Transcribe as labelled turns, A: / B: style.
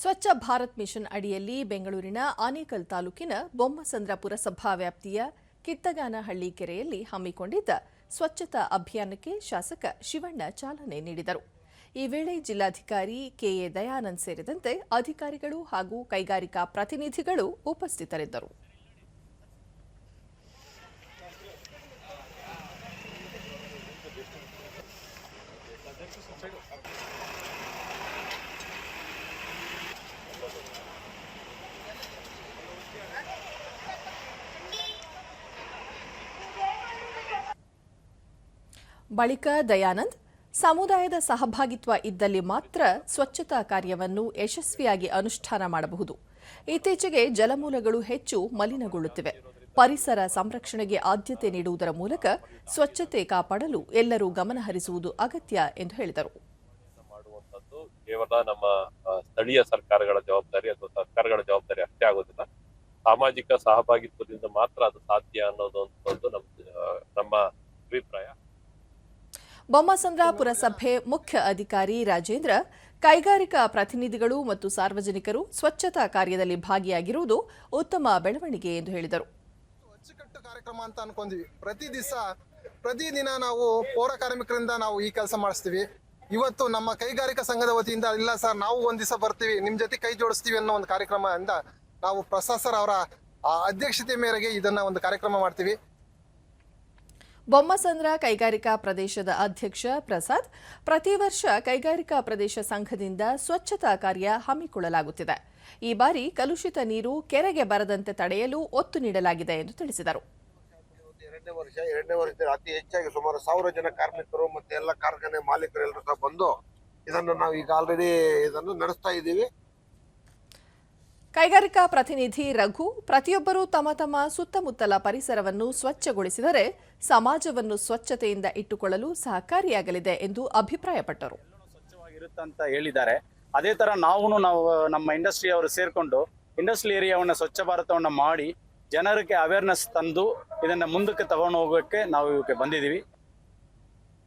A: Swachh Bharat mission ಅಡಿಯಲ್ಲಿ ಬೆಂಗಳೂರಿನ ಆನೇಕಲ್ ತಾಲೂಕಿನ ಬೊಮ್ಮಸಂದ್ರ ಪುರಸಭಾ ವ್ಯಾಪ್ತಿಯ ಕಿತ್ತಗಾನಹಳ್ಳಿ ಕೆರೆಯಲ್ಲಿ ಹಮ್ಮಿಕೊಂಡಿದ್ದ ಸ್ವಚ್ಛತಾ ಅಭಿಯಾನಕ್ಕೆ ಶಾಸಕ ಶಿವಣ್ಣ ಚಾಲನೆ ನೀಡಿದರು. ಈ ವೇಳೆ ಜಿಲ್ಲಾಧಿಕಾರಿ ಕೆಎ ದಯಾನಂದ್ ಸೇರಿದಂತೆ ಅಧಿಕಾರಿಗಳು ಹಾಗೂ ಕೈಗಾರಿಕಾ ಪ್ರತಿನಿಧಿಗಳು ಉಪಸ್ಥಿತರಿದ್ದರು. ಬಳಿಕ ದಯಾನಂದ್, ಸಮುದಾಯದ ಸಹಭಾಗಿತ್ವ ಇದ್ದಲ್ಲಿ ಮಾತ್ರ ಸ್ವಚ್ಛತಾ ಕಾರ್ಯವನ್ನು ಯಶಸ್ವಿಯಾಗಿ ಅನುಷ್ಠಾನ ಮಾಡಬಹುದು. ಇತ್ತೀಚೆಗೆ ಜಲಮೂಲಗಳು ಹೆಚ್ಚು ಮಲಿನಗೊಳ್ಳುತ್ತಿವೆ. ಪರಿಸರ ಸಂರಕ್ಷಣೆಗೆ ಆದ್ಯತೆ ನೀಡುವುದರ ಮೂಲಕ ಸ್ವಚ್ಛತೆ ಕಾಪಾಡಲು ಎಲ್ಲರೂ ಗಮನಹರಿಸುವುದು ಅಗತ್ಯ ಎಂದು ಹೇಳಿದರು.
B: ಕೇವಲ ನಮ್ಮ ಸ್ಥಳೀಯ ಸರ್ಕಾರಗಳ ಜವಾಬ್ದಾರಿ ಅಥವಾ ಸರ್ಕಾರಗಳ ಜವಾಬ್ದಾರಿ ಅಷ್ಟೇ ಆಗೋದಿಲ್ಲ. ಸಾಮಾಜಿಕ ಸಹಭಾಗಿತ್ವದಿಂದ ಮಾತ್ರ ಅದು ಸಾಧ್ಯ ಅನ್ನೋದು ನಮ್ಮ ಅಭಿಪ್ರಾಯ.
A: ಬೊಮ್ಮಸಂದ್ರ ಪುರಸಭೆ ಮುಖ್ಯ ಅಧಿಕಾರಿ ರಾಜೇಂದ್ರ, ಕೈಗಾರಿಕಾ ಪ್ರತಿನಿಧಿಗಳು ಮತ್ತು ಸಾರ್ವಜನಿಕರು ಸ್ವಚ್ಛತಾ ಕಾರ್ಯದಲ್ಲಿ ಭಾಗಿಯಾಗಿರುವುದು ಉತ್ತಮ ಬೆಳವಣಿಗೆ ಎಂದು ಹೇಳಿದರು.
C: ಅಚ್ಚುಕಟ್ಟು ಕಾರ್ಯಕ್ರಮ ಅಂತ ಅನ್ಕೊಂಡ್ವಿ. ಪ್ರತಿ ದಿವಸ ಪ್ರತಿದಿನ ನಾವು ಪೌರ ಕಾರ್ಮಿಕರಿಂದ ನಾವು ಈ ಕೆಲಸ ಮಾಡಿಸ್ತೀವಿ. ಇವತ್ತು ನಮ್ಮ ಕೈಗಾರಿಕಾ ಸಂಘದ ವತಿಯಿಂದ, ಇಲ್ಲ ಸರ್, ನಾವು ಒಂದ್ ದಿವಸ ಬರ್ತೀವಿ, ನಿಮ್ ಜೊತೆ ಕೈ ಜೋಡಿಸ್ತೀವಿ ಅನ್ನೋ ಒಂದು ಕಾರ್ಯಕ್ರಮದಿಂದ ನಾವು ಪ್ರಸಾದ್ ಸರ್ ಅವರ ಅಧ್ಯಕ್ಷತೆ ಮೇರೆಗೆ ಇದನ್ನ ಒಂದು ಕಾರ್ಯಕ್ರಮ ಮಾಡ್ತೀವಿ.
A: ಬೊಮ್ಮಸಂದ್ರ ಕೈಗಾರಿಕಾ ಪ್ರದೇಶದ ಅಧ್ಯಕ್ಷ ಪ್ರಸಾದ್, ಪ್ರತಿ ವರ್ಷ ಕೈಗಾರಿಕಾ ಪ್ರದೇಶ ಸಂಘದಿಂದ ಸ್ವಚ್ಛತಾ ಕಾರ್ಯ ಹಮ್ಮಿಕೊಳ್ಳಲಾಗುತ್ತಿದೆ. ಈ ಬಾರಿ ಕಲುಷಿತ ನೀರು ಕೆರೆಗೆ ಬರದಂತೆ ತಡೆಯಲು ಒತ್ತು ನೀಡಲಾಗಿದೆ ಎಂದು ತಿಳಿಸಿದರು.
D: ಎರಡನೇ ವರ್ಷ, ಎರಡನೇ ಅತಿ ಹೆಚ್ಚಾಗಿ ಸುಮಾರು ಸಾವಿರ ಜನ ಕಾರ್ಮಿಕರು ಮತ್ತೆ ಎಲ್ಲ ಕಾರ್ಖಾನೆ ಮಾಲೀಕರು ಎಲ್ಲರೂ ಸಹ ಬಂದು ಇದನ್ನು ನಾವು ಈಗ ಆಲ್ರೆಡಿ ಇದನ್ನು ನಡೆಸ್ತಾ ಇದ್ದೀವಿ.
A: ಕೈಗಾರಿಕಾ ಪ್ರತಿನಿಧಿ ರಘು ಪ್ರತಿಯೊಬ್ಬರೂ ತಮ್ಮ ತಮ್ಮ ಸುತ್ತಮುತ್ತಲ ಪರಿಸರವನ್ನು ಸ್ವಚ್ಛಗೊಳಿಸಿದರೆ ಸಮಾಜವನ್ನು ಸ್ವಚ್ಛತೆಯಿಂದ ಇಟ್ಟುಕೊಳ್ಳಲು ಸಹಕಾರಿಯಾಗಲಿದೆ ಎಂದು ಅಭಿಪ್ರಾಯಪಟ್ಟರು.
E: ಅಂತ ಹೇಳಿದ್ದಾರೆ. ಅದೇ ತರ ನಾವು ನಾವು, ನಮ್ಮ ಇಂಡಸ್ಟ್ರಿ ಅವರು ಸೇರ್ಕೊಂಡು ಇಂಡಸ್ಟ್ರಿ ಏರಿಯಾವನ್ನ ಸ್ವಚ್ಛ ಭಾರತವನ್ನು ಮಾಡಿ ಜನರಿಗೆ ಅವೇರ್ನೆಸ್ ತಂದು ಇದನ್ನ ಮುಂದಕ್ಕೆ ತಗೊಂಡು ಹೋಗೋಕ್ಕೆ ನಾವು ಇವಕ್ಕೆ ಬಂದಿದ್ದೀವಿ.